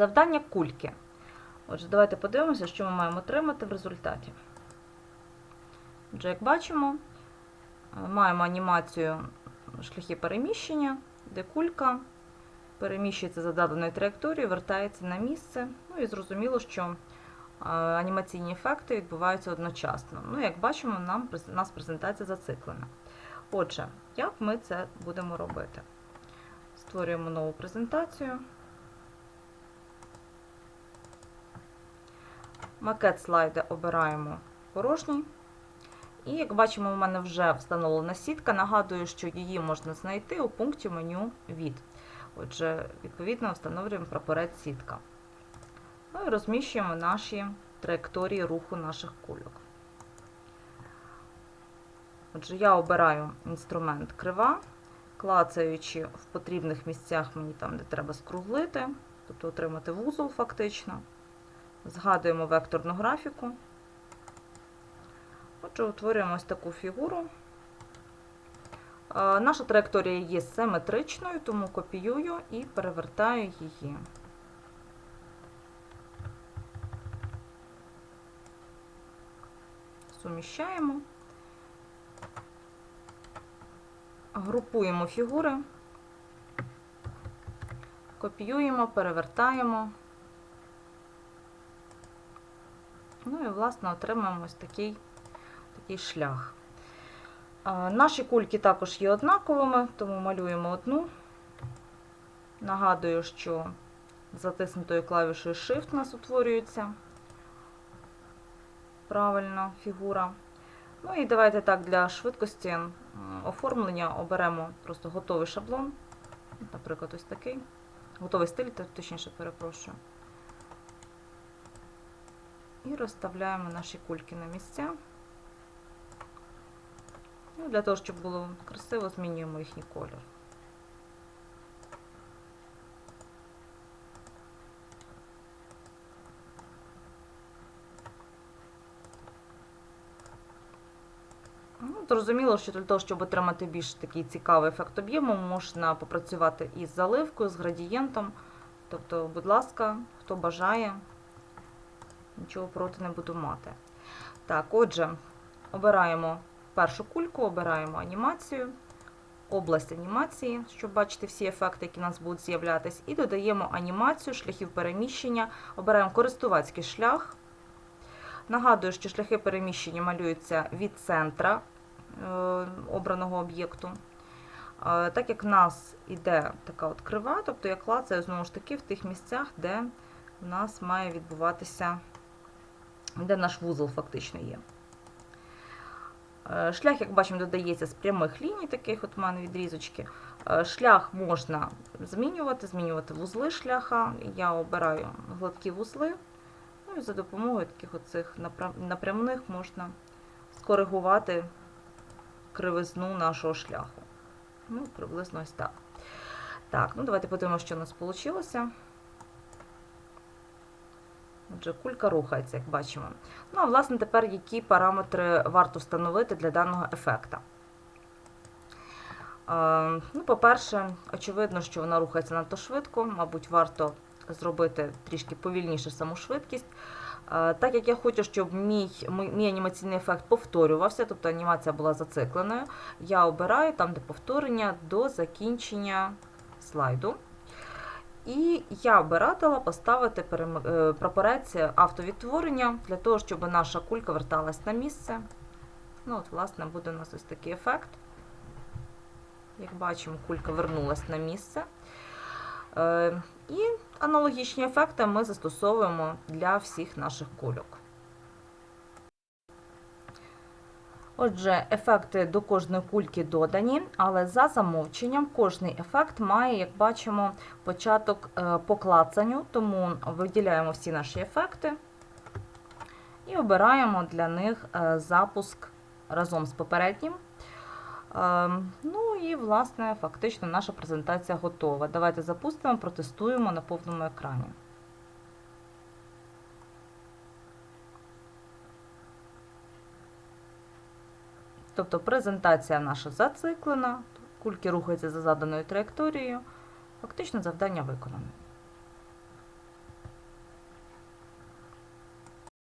Завдання кульки. Отже, давайте подивимося, що ми маємо отримати в результаті. Отже, як бачимо, маємо анімацію шляхи переміщення, де кулька переміщується за заданою траєкторією, вертається на місце. Ну і зрозуміло, що е, анімаційні ефекти відбуваються одночасно. Ну, як бачимо, нам, нас презентація зациклена. Отже, як ми це будемо робити? Створюємо нову презентацію. Макет слайда обираємо порожній. І як бачимо, у мене вже встановлена сітка. Нагадую, що її можна знайти у пункті меню від. Отже, відповідно, встановлюємо прапорець сітка. Ну і розміщуємо наші траєкторії руху наших кульок. Отже, я обираю інструмент крива, клацаючи в потрібних місцях мені там, де треба скруглити, тобто отримати вузол фактично. Згадуємо векторну графіку. Отже, утворюємо ось таку фігуру. Е, Наша траєкторія є симетричною, тому копіюю і перевертаю її. Суміщаємо. Групуємо фігури, копіюємо, перевертаємо. Ну і, власне, отримаємо ось такий, такий шлях. Наші кульки також є однаковими, тому малюємо одну. Нагадую, що затиснутою клавішою Shift у нас утворюється правильно фігура. Ну і давайте так для швидкості оформлення оберемо просто готовий шаблон. Наприклад, ось такий. Готовий стиль, точніше перепрошую. І розставляємо наші кульки на місця. Ну, для того, щоб було красиво, змінюємо їхній колір. Ну, Зрозуміло, що для того, щоб отримати більш такий цікавий ефект об'єму, можна попрацювати із заливкою, з градієнтом. Тобто, будь ласка, хто бажає, нічого проти не буду мати. Так, отже, обираємо першу кульку, обираємо анімацію, область анімації, щоб бачити всі ефекти, які у нас будуть з'являтися, і додаємо анімацію шляхів переміщення, обираємо користувацький шлях. Нагадую, що шляхи переміщення малюються від центра е, обраного об'єкту. Е, Так як в нас іде така от крива, тобто я клацаю знову ж таки в тих місцях, де в нас має відбуватися, де наш вузол фактично є. Е, Шлях, як бачимо, додається з прямих ліній, таких от мене відрізочки. Е, Шлях можна змінювати, змінювати вузли шляха. Я обираю гладкі вузли. Ну і за допомогою таких оцих напрямних можна скоригувати кривизну нашого шляху. Ну, приблизно ось так. Так, ну давайте подивимося, що у нас вийшло. Отже, кулька рухається, як бачимо. Ну, а власне, тепер які параметри варто встановити для даного ефекта. Е, Ну, по-перше, очевидно, що вона рухається надто швидко, мабуть, варто зробити трішки повільніше саму швидкість. Е, Так як я хочу, щоб мій, мій, мій анімаційний ефект повторювався, тобто анімація була зацикленою, я обираю там, де повторення до закінчення слайду. І я би радила поставити е, прапорець автовідтворення для того, щоб наша кулька верталась на місце. Ну, от, власне, буде у нас ось такий ефект. Як бачимо, кулька вернулась на місце. Е, І аналогічні ефекти ми застосовуємо для всіх наших кульок. Отже, ефекти до кожної кульки додані, але за замовченням кожний ефект має, як бачимо, початок е, по клацанню, тому виділяємо всі наші ефекти і обираємо для них е, запуск разом з попереднім. Е, Ну і, власне, фактично наша презентація готова. Давайте запустимо, протестуємо на повному екрані. Тобто презентація наша зациклена, кульки рухаються за заданою траєкторією. Фактично завдання виконане.